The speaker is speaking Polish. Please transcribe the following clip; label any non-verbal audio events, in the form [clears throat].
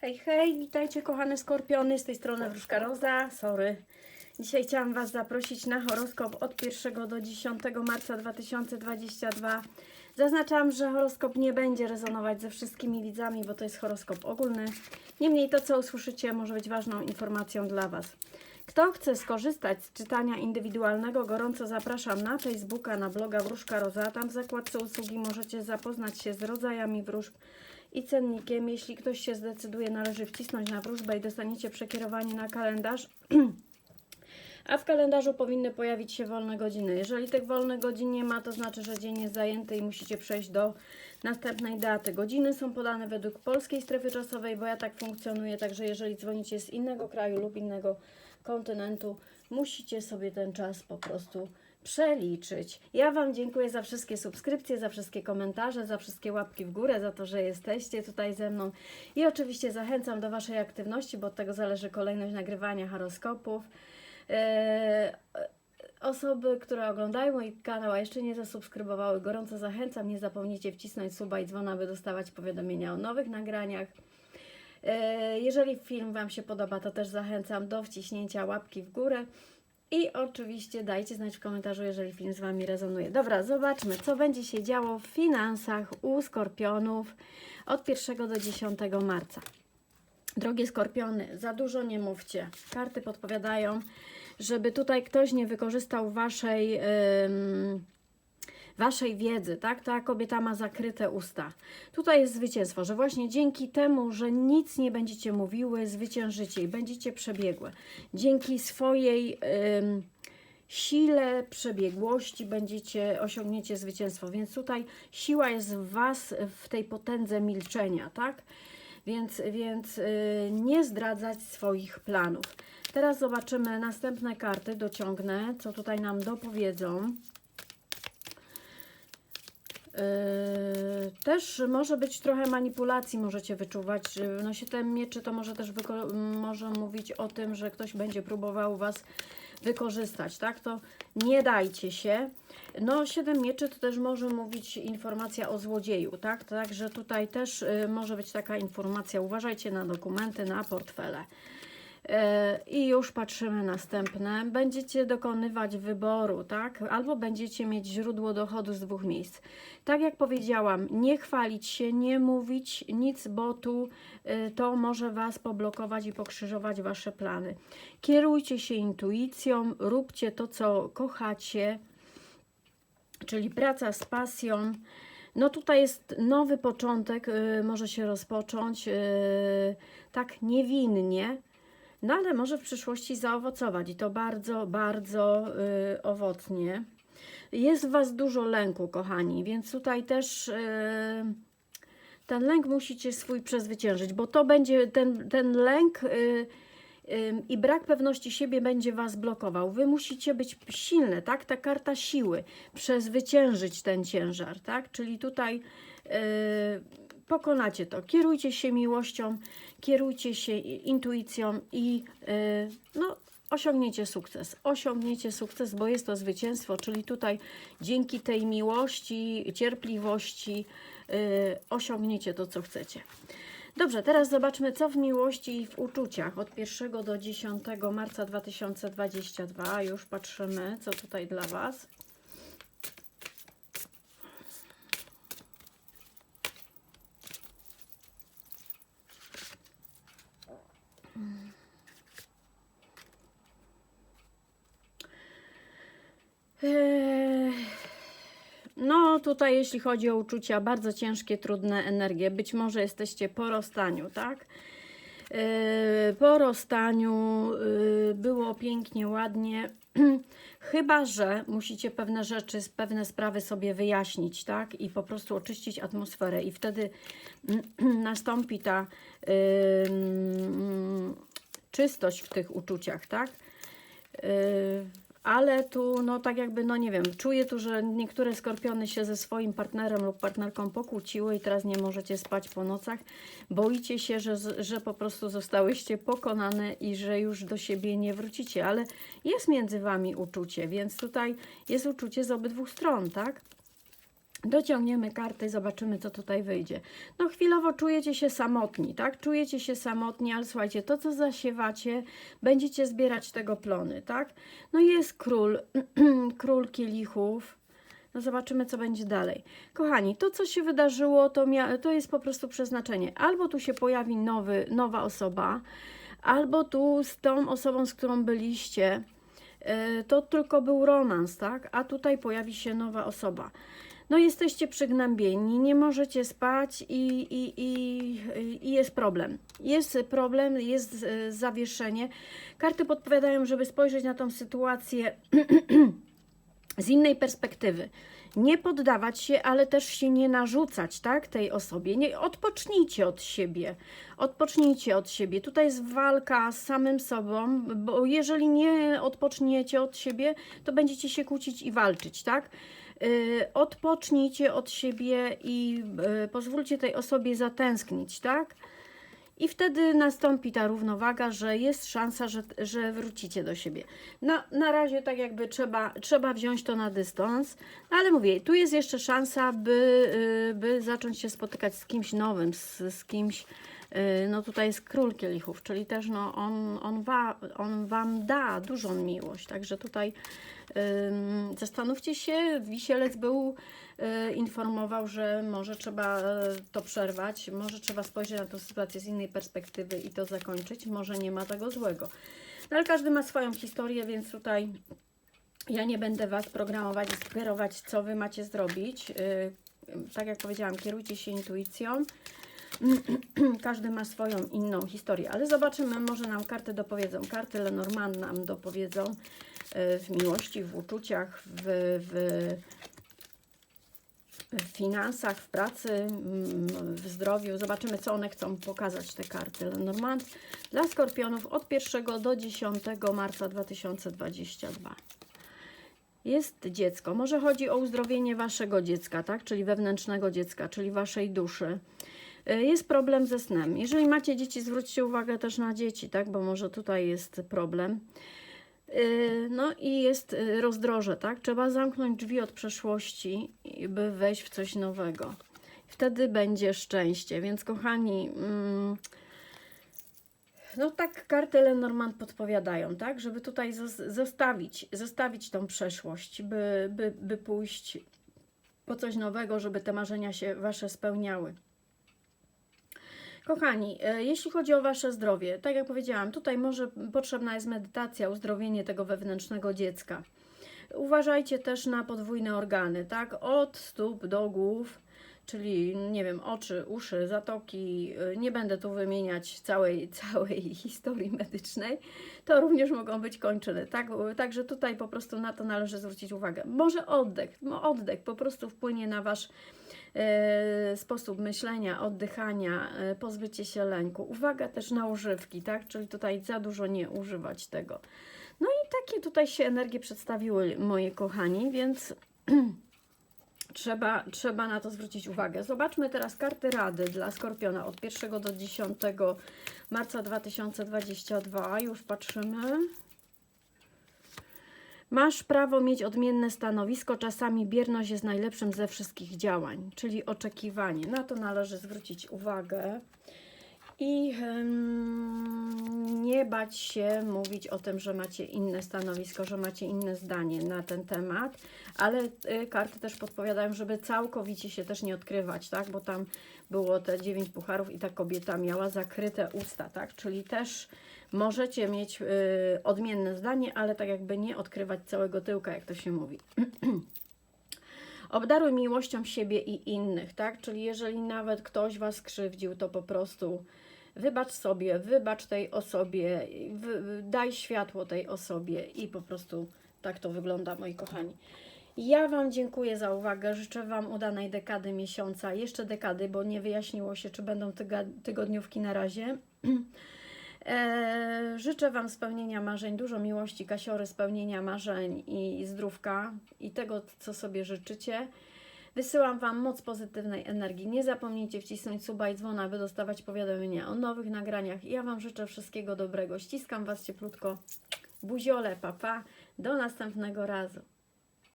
Hej, hej, witajcie kochane skorpiony, z tej strony Wróżka Roza, sorry. Dzisiaj chciałam Was zaprosić na horoskop od 1 do 10 marca 2022. Zaznaczam, że horoskop nie będzie rezonować ze wszystkimi widzami, bo to jest horoskop ogólny. Niemniej to, co usłyszycie, może być ważną informacją dla Was. Kto chce skorzystać z czytania indywidualnego, gorąco zapraszam na Facebooka, na bloga Wróżka Roza. Tam w zakładce usługi możecie zapoznać się z rodzajami wróżb i cennikiem. Jeśli ktoś się zdecyduje, należy wcisnąć na wróżbę i dostaniecie przekierowanie na kalendarz. [clears throat] A w kalendarzu powinny pojawić się wolne godziny. Jeżeli tych wolnych godzin nie ma, to znaczy, że dzień jest zajęty i musicie przejść do następnej daty. Godziny są podane według polskiej strefy czasowej, bo ja tak funkcjonuję, także jeżeli dzwonicie z innego kraju lub innego kontynentu, musicie sobie ten czas po prostu przeliczyć. Ja Wam dziękuję za wszystkie subskrypcje, za wszystkie komentarze, za wszystkie łapki w górę, za to, że jesteście tutaj ze mną. I oczywiście zachęcam do Waszej aktywności, bo od tego zależy kolejność nagrywania horoskopów. Eee, Osoby, które oglądają mój kanał, a jeszcze nie zasubskrybowały, gorąco zachęcam. Nie zapomnijcie wcisnąć suba i dzwona, by dostawać powiadomienia o nowych nagraniach. E, Jeżeli film Wam się podoba, to też zachęcam do wciśnięcia łapki w górę. I oczywiście dajcie znać w komentarzu, jeżeli film z Wami rezonuje. Dobra, zobaczmy, co będzie się działo w finansach u skorpionów od 1 do 10 marca. Drogie skorpiony, za dużo nie mówcie. Karty podpowiadają, żeby tutaj ktoś nie wykorzystał Waszej. ym, waszej wiedzy, tak? Ta kobieta ma zakryte usta. Tutaj jest zwycięstwo, że właśnie dzięki temu, że nic nie będziecie mówiły, zwyciężycie i będziecie przebiegłe. Dzięki swojej sile, przebiegłości będziecie, osiągniecie zwycięstwo. Więc tutaj siła jest w was, w tej potędze milczenia, tak? Więc, więc y, nie zdradzać swoich planów. Teraz zobaczymy następne karty, dociągnę, co tutaj nam dopowiedzą. Yy, też może być trochę manipulacji, możecie wyczuwać. No siedem mieczy to może też może mówić o tym, że ktoś będzie próbował Was wykorzystać, tak? To nie dajcie się. No siedem mieczy to też może mówić informacja o złodzieju, tak? Także tutaj też y, może być taka informacja. Uważajcie na dokumenty, na portfele. E, I już patrzymy następne. Będziecie dokonywać wyboru, tak? Albo będziecie mieć źródło dochodu z dwóch miejsc. Tak jak powiedziałam, nie chwalić się, nie mówić nic, bo tu y, to może Was poblokować i pokrzyżować Wasze plany. Kierujcie się intuicją, róbcie to, co kochacie, czyli praca z pasją. No tutaj jest nowy początek, y, może się rozpocząć y, tak niewinnie, no ale może w przyszłości zaowocować i to bardzo, bardzo y, owocnie. Jest w Was dużo lęku, kochani, więc tutaj też y, ten lęk musicie swój przezwyciężyć, bo to będzie ten, ten lęk y, i brak pewności siebie będzie Was blokował. Wy musicie być silne, tak? Ta karta siły, przezwyciężyć ten ciężar, tak? Czyli tutaj y, pokonacie to. Kierujcie się miłością, kierujcie się intuicją i y, no, osiągniecie sukces. Osiągniecie sukces, bo jest to zwycięstwo, czyli tutaj dzięki tej miłości, cierpliwości y, osiągniecie to, co chcecie. Dobrze, teraz zobaczmy, co w miłości i w uczuciach od 1 do 10 marca 2022. Już patrzymy, co tutaj dla Was. Eee, No, tutaj jeśli chodzi o uczucia, bardzo ciężkie, trudne energie. Być może jesteście po rozstaniu, tak? Eee, Po rozstaniu yy, było pięknie, ładnie. [clears throat] Chyba, że musicie pewne rzeczy, pewne sprawy sobie wyjaśnić, tak? I po prostu oczyścić atmosferę, i wtedy [clears throat] nastąpi ta czystość w tych uczuciach, tak? Yy, ale tu, no tak jakby, no nie wiem, czuję tu, że niektóre skorpiony się ze swoim partnerem lub partnerką pokłóciły i teraz nie możecie spać po nocach. Boicie się, że, że po prostu zostałyście pokonane i że już do siebie nie wrócicie, ale jest między wami uczucie, więc tutaj jest uczucie z obydwu stron, tak? Dociągniemy karty, zobaczymy, co tutaj wyjdzie. No, chwilowo czujecie się samotni, tak? Czujecie się samotni, ale słuchajcie, to, co zasiewacie, będziecie zbierać tego plony, tak? No, jest król, [clears throat] król kielichów. No, zobaczymy, co będzie dalej. Kochani, to, co się wydarzyło, to, to jest po prostu przeznaczenie. Albo tu się pojawi nowy, nowa osoba, albo tu z tą osobą, z którą byliście, yy, to tylko był romans, tak? A tutaj pojawi się nowa osoba. No jesteście przygnębieni, nie możecie spać i, i, i, i jest problem. Jest problem, jest e, zawieszenie. Karty podpowiadają, żeby spojrzeć na tą sytuację [clears throat] z innej perspektywy. Nie poddawać się, ale też się nie narzucać, tak, tej osobie. Nie, odpocznijcie od siebie. Odpocznijcie od siebie. Tutaj jest walka z samym sobą, bo jeżeli nie odpoczniecie od siebie, to będziecie się kłócić i walczyć, tak? Yy, odpocznijcie od siebie i yy, pozwólcie tej osobie zatęsknić, tak? I wtedy nastąpi ta równowaga, że jest szansa, że, że wrócicie do siebie. Na, na razie tak jakby trzeba, trzeba wziąć to na dystans, ale mówię, tu jest jeszcze szansa, by, yy, by zacząć się spotykać z kimś nowym, z, z kimś, no tutaj jest król kielichów, czyli też no on, on, wa, on Wam da dużą miłość, także tutaj Ym, Zastanówcie się, Wisielec był, y, informował, że może trzeba y, to przerwać, może trzeba spojrzeć na tę sytuację z innej perspektywy i to zakończyć, może nie ma tego złego. No ale każdy ma swoją historię, więc tutaj ja nie będę Was programować sugerować, co Wy macie zrobić. Y, Tak jak powiedziałam, kierujcie się intuicją. [clears throat] Każdy ma swoją inną historię, ale zobaczymy, może nam karty dopowiedzą. Karty Lenormand nam dopowiedzą y, w miłości, w uczuciach, w, w, w finansach, w pracy, mm, w zdrowiu. Zobaczymy, co one chcą pokazać, te karty Lenormand dla Skorpionów od 1 do 10 marca 2022 jest dziecko. Może chodzi o uzdrowienie waszego dziecka, tak? Czyli wewnętrznego dziecka, czyli waszej duszy. Y, Jest problem ze snem. Jeżeli macie dzieci, zwróćcie uwagę też na dzieci, tak? Bo może tutaj jest problem. Y, No i jest y, rozdroże, tak? Trzeba zamknąć drzwi od przeszłości, by wejść w coś nowego. Wtedy będzie szczęście. Więc kochani, mm, no tak karty Lenormand podpowiadają, tak? Żeby tutaj zos- zostawić, zostawić tą przeszłość, by, by, by pójść po coś nowego, żeby te marzenia się wasze spełniały. Kochani, e, jeśli chodzi o Wasze zdrowie, tak jak powiedziałam, tutaj może potrzebna jest medytacja, uzdrowienie tego wewnętrznego dziecka. Uważajcie też na podwójne organy, tak? Od stóp do głów, czyli nie wiem, oczy, uszy, zatoki. e, Nie będę tu wymieniać całej, [laughs] całej historii medycznej. To również mogą być kończyny, tak? Także tutaj po prostu na to należy zwrócić uwagę. Może oddech, no oddech po prostu wpłynie na Wasz e, sposób myślenia, oddychania, e, pozbycie się lęku. Uwaga też na używki, tak? Czyli tutaj za dużo nie używać tego. No i takie tutaj się energie przedstawiły, moi kochani, więc [clears throat] trzeba, trzeba na to zwrócić uwagę. Zobaczmy teraz karty rady dla Skorpiona od 1 do 10 marca 2022. Już patrzymy. Masz prawo mieć odmienne stanowisko, czasami bierność jest najlepszym ze wszystkich działań, czyli oczekiwanie. Na to należy zwrócić uwagę i em, nie bać się mówić o tym, że macie inne stanowisko, że macie inne zdanie na ten temat, ale y, karty też podpowiadają, żeby całkowicie się też nie odkrywać, tak? Bo tam było te dziewięć pucharów i ta kobieta miała zakryte usta, tak? Czyli też możecie mieć y, odmienne zdanie, ale tak jakby nie odkrywać całego tyłka, jak to się mówi. [clears throat] Obdaruj miłością siebie i innych, tak? Czyli jeżeli nawet ktoś Was krzywdził, to po prostu wybacz sobie, wybacz tej osobie, daj światło tej osobie i po prostu tak to wygląda, moi kochani. Ja Wam dziękuję za uwagę. Życzę Wam udanej dekady miesiąca, jeszcze dekady, bo nie wyjaśniło się, czy będą tygodniówki na razie. [clears throat] E, życzę Wam spełnienia marzeń, dużo miłości, kasiory, spełnienia marzeń i zdrówka i tego, co sobie życzycie. Wysyłam Wam moc pozytywnej energii. Nie zapomnijcie wcisnąć suba i dzwona, aby dostawać powiadomienia o nowych nagraniach. Ja Wam życzę wszystkiego dobrego. Ściskam Was cieplutko. Buziole, papa. Do następnego razu.